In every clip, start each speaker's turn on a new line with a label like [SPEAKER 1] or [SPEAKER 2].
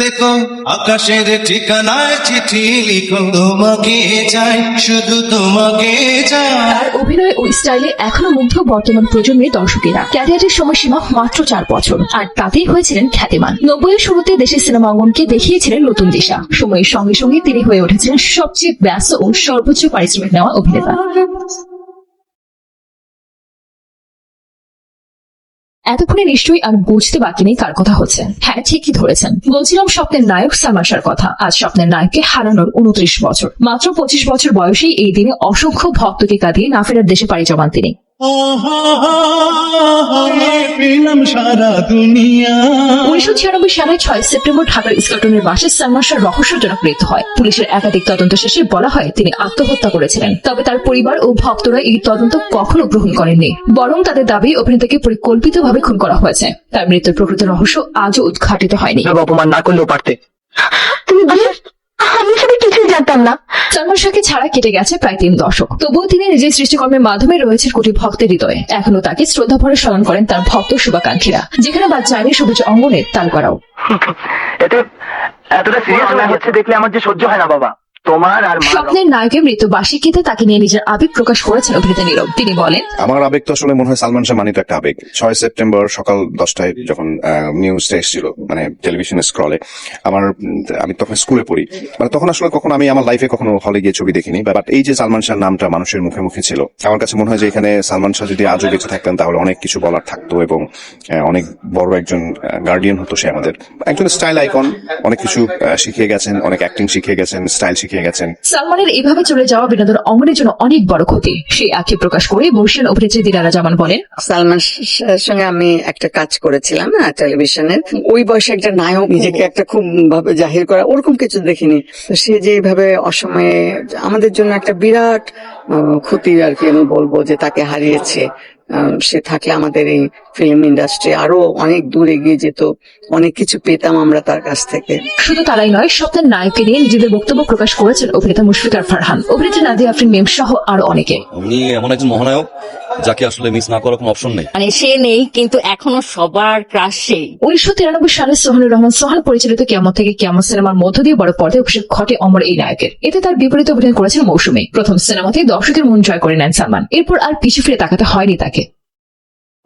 [SPEAKER 1] থেকো, আকাশের ঠিকানায় চিঠি লিখো তোমাকে চাই, শুধু তোমাকে চাই।
[SPEAKER 2] অভিনয় ও স্টাইলে এখনও মুগ্ধ বর্তমান প্রজন্মের দর্শকেরা। ক্যারিয়ারের সময়সীমা মাত্র চার বছর, আর তাতেই হয়েছিলেন খ্যাতিমান। নব্বইয়ের শুরুতে দেশের সিনেমা অঙ্গনকে দেখিয়েছিলেন নতুন দিশা। সময়ের সঙ্গে সঙ্গে তিনি হয়ে উঠেছিলেন সবচেয়ে ব্যস্ত ও সর্বোচ্চ পারিশ্রমিক নেওয়া অভিনেতা। এতক্ষণে নিশ্চয়ই আর বুঝতে বাকি নেই কার কথা হচ্ছে। হ্যাঁ ঠিকই ধরেছেন। বলছিলাম স্বপ্নের নায়ক সালমান কথা। আজ স্বপ্নের নায়ককে হারানোর উনত্রিশ বছর। মাত্র পঁচিশ বছর বয়সেই এই দিনে অসংখ্য ভক্তকে কাঁদিয়ে না ফেরার দেশে পাড়ি জমান তিনি।
[SPEAKER 1] পেলাম সারা দুনিয়া।
[SPEAKER 2] উনিশশো ছিয়ানব্বই সালে ছয় সেপ্টেম্বর ঢাকার ইস্কাটনের বাসে সালমান শাহ রহস্যজনক মৃত্যু হয়। পুলিশের একাধিক তদন্ত শেষে বলা হয় তিনি আত্মহত্যা করেছিলেন। তবে তার পরিবার ও ভক্তরা এই তদন্ত কখনো গ্রহণ করেননি বরং তাদের দাবি অভিনেতাকে পরিকল্পিতভাবে খুন করা হয়েছে। তার মৃত্যুর প্রকৃত রহস্য আজও উদ্ঘাটিত হয়নি।
[SPEAKER 3] অপমান না করলেও পারতে।
[SPEAKER 4] তুমি আমি জানতাম না।
[SPEAKER 2] সালমান শাহকে ছাড়া কেটে গেছে প্রায় তিন দশক। তবুও তিনি নিজের সৃষ্টিকর্মের মাধ্যমে রয়েছে কোটি ভক্তের হৃদয়ে। এখনও তাকে শ্রদ্ধা ভরে স্মরণ করেন তার ভক্ত শুভাকাঙ্ক্ষীরা। যেখানে বা চাইনি সবুজ অঙ্গনে তাল করাও
[SPEAKER 3] এতে এতটা সিরিয়াস হচ্ছে দেখলে আমার যে সহ্য হয় না বাবা। তোমার আর মা
[SPEAKER 2] স্বপ্নের নায়কের মৃত্যু বার্ষিকীতে তাকে নিয়ে নিজের আবেগ প্রকাশ করেছেন অভিনেতা নীরব। তিনি বলেন
[SPEAKER 5] আমার আবেগ তো আসলে মনে হয় সালমান শাহ মানিত একটা আবেগ। ছয় সেপ্টেম্বর সকাল দশটায় যখন নিউজটা এসেছিল মানে টেলিভিশন স্ক্রলে আমার উম, আমি তখন স্কুলে পড়ি। মানে তখন আসলে কখনো আমি আমার লাইফে কখনো হলে গিয়ে ছবি দেখিনি বাট এই যে সালমান শাহ নামটা মানুষের মুখে মুখে ছিল আমার কাছে মনে হয় যে এখানে সালমান শাহ যদি আজও বেঁচে থাকতেন তাহলে অনেক কিছু বলার থাকতো এবং আহ, অনেক বড় একজন গার্ডিয়ান হতো সে আমাদের। একজন স্টাইল আইকন অনেক কিছু আহ, শিখিয়ে গেছেন অনেক অ্যাক্টিং শিখিয়ে গেছেন স্টাইল শিখিয়ে গেছেন।
[SPEAKER 2] সালমানের এইভাবে চলে যাওয়া বিনোদন অঙ্গনের জন্য অনেক বড় ক্ষতি সেই আক্ষেপ প্রকাশ করে বর্ষিয়ান অভিনেত্রী দিলারা জামান বলেন।
[SPEAKER 6] সালমান সঙ্গে আমি একটা কাজ করেছিলাম না টেলিভিশনের ওই বয়সে একটা নায়ক নিজেকে একটা খুব ভাবে জাহির করা ওরকম কিছু দেখিনি। তো সে যে এইভাবে অসময়ে আমাদের জন্য একটা বিরাট আহ, ক্ষতি আর কি আমি বলব যে তাকে হারিয়েছে। আহ, সে থাকলে আমাদের এই ফিল্ম ইন্ডাস্ট্রি আরও অনেক দূর এগিয়ে যেত অনেক কিছু পেতাম আমরা তার কাছ থেকে।
[SPEAKER 2] শুধু তারাই নয় সপ্তাহের নায়ককে নিয়ে নিজেদের বক্তব্য প্রকাশ করেছেন অভিনেতা মুশফিকার ফারহান। অভিনেত্রী নাদিয়া আফরিন মেম সহ আরও অনেকে।
[SPEAKER 7] উনি এমন একজন মহানায়ক যাকে আসলে মিস না করার কোনো অপশন নেই।
[SPEAKER 4] মানে সে নেই কিন্তু এখনও সবার ক্রাশ সেই।
[SPEAKER 2] উনিশশো তিরানব্বই সালে সোহানুর রহমান সোহান পরিচালিত কেমন থেকে কেমন সিনেমার মধ্য দিয়ে বড় পর্দায় অভিষেক ঘটে অমর এই নায়কের। এতে তার বিপরীতে অভিনয় করেছেন মৌসুমী। প্রথম সিনেমাতে দর্শকের মন জয় করে নেন সালমান। এরপর আর পিছু ফিরে তাকাতে হয়নি তাকে।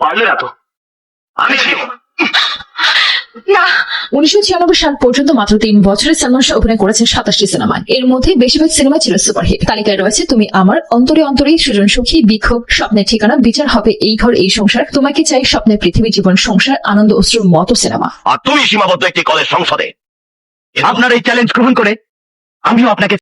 [SPEAKER 3] পারলে না তো। আমি ছিল
[SPEAKER 2] উনিশশো ছিয়ানব্বই সাল পর্যন্ত মাত্র তিন বছরে সালমান শাহ অভিনয় করেছেন সাতাশটি সিনেমায় এর মধ্যে বেশিরভাগ সিনেমা ছিল সুপারহিট। তালিকায় রয়েছে তুমি আমার অন্তরে অন্তরে সৃজন সুখী বিক্ষোভ স্বপ্নের ঠিকানা বিচার হবে এই ঘর এই সংসার তোমাকে চাই স্বপ্নের পৃথিবী জীবন সংসার আনন্দ অশ্রুর মতো সিনেমা।
[SPEAKER 3] আর তুমি সীমাবদ্ধ একটি কলেজ সংসদে। আপনার এই চ্যালেঞ্জ গ্রহণ করে আমিও আপনাকে